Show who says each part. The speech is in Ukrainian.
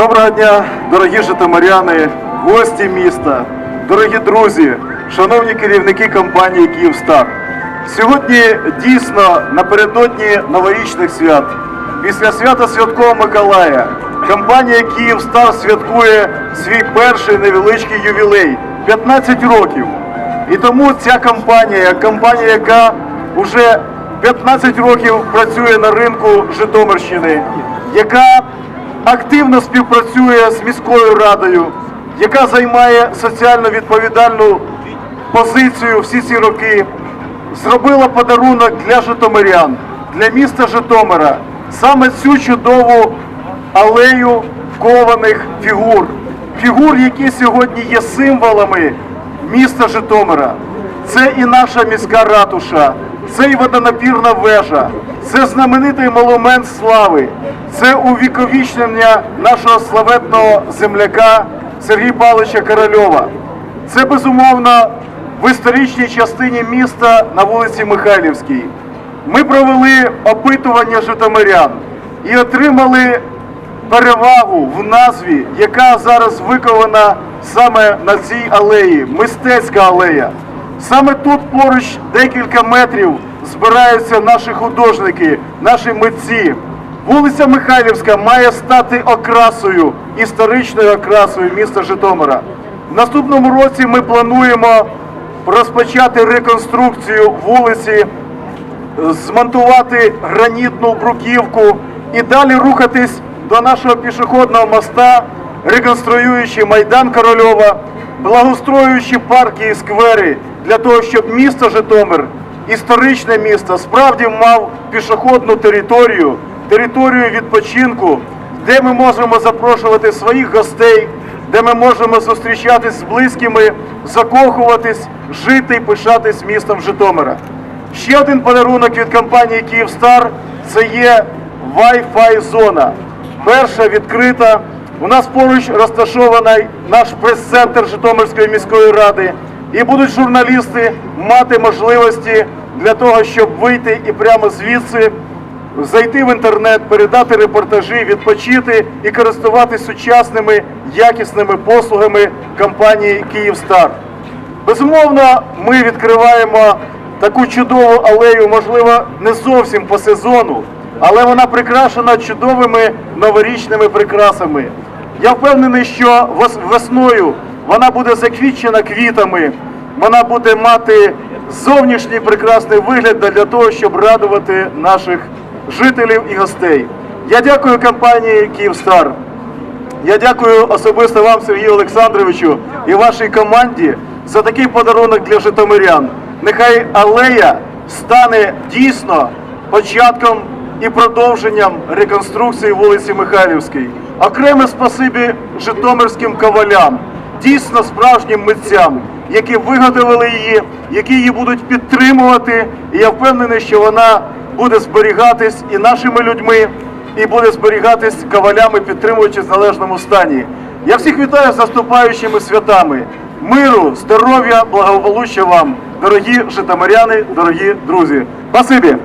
Speaker 1: Доброго дня, дорогі житомиряни, гості міста, дорогі друзі, шановні керівники компанії Київстар. Сьогодні дійсно напередодні новорічних свят, після свята Святого Миколая, компанія Київстар святкує свій перший невеличкий ювілей 15 років. І тому ця компанія, компанія, яка вже 15 років працює на ринку Житомирщини, яка активно співпрацює з міською радою, яка займає соціально відповідальну позицію всі ці роки, зробила подарунок для житомирян, для міста Житомира, саме цю чудову алею кованих фігур. Фігур, які сьогодні є символами міста Житомира. Це і наша міська ратуша, це і водонапірна вежа, це знаменитий монумент слави, це увіковічнення нашого славетного земляка Сергія Павловича Корольова. Це безумовно в історичній частині міста на вулиці Михайлівській. Ми провели опитування житомирян і отримали перевагу в назві, яка зараз викована саме на цій алеї, мистецька алея. Саме тут поруч декілька метрів збираються наші художники, наші митці. Вулиця Михайлівська має стати окрасою, історичною окрасою міста Житомира. В наступному році ми плануємо розпочати реконструкцію вулиці змонтувати гранітну бруківку і далі рухатись до нашого пішохідного моста, реконструюючи Майдан Корольова, благоустроюючи парки і сквери для того, щоб місто Житомир, історичне місто, справді мав пішохідну територію, територію відпочинку, де ми можемо запрошувати своїх гостей, де ми можемо зустрічатись з близькими, закохуватись, жити і пишатись містом Житомира. Ще один подарунок від компанії Київстар це є Wi-Fi зона. Перша відкрита. У нас поруч розташований наш прес-центр Житомирської міської ради. І будуть журналісти мати можливості для того, щоб вийти і прямо звідси зайти в інтернет, передати репортажі, відпочити і користуватись сучасними якісними послугами компанії Київстар. Безумовно, ми відкриваємо таку чудову алею, можливо, не зовсім по сезону, але вона прикрашена чудовими новорічними прикрасами. Я впевнений, що вес- весною вона буде заквітчена квітами, вона буде мати зовнішній прекрасний вигляд для того, щоб радувати наших жителів і гостей. Я дякую компанії Київстар. Я дякую особисто вам, Сергію Олександровичу, і вашій команді за такий подарунок для житомирян. Нехай алея стане дійсно початком і продовженням реконструкції вулиці Михайлівської. Окреме спасибі житомирським ковалям, дійсно справжнім митцям, які виготовили її, які її будуть підтримувати. І я впевнений, що вона буде зберігатись і нашими людьми, і буде зберігатись ковалями, підтримуючи в належному стані. Я всіх вітаю з наступаючими святами. Миру, здоров'я, благополуччя вам, дорогі житомиряни, дорогі друзі. Спасибі!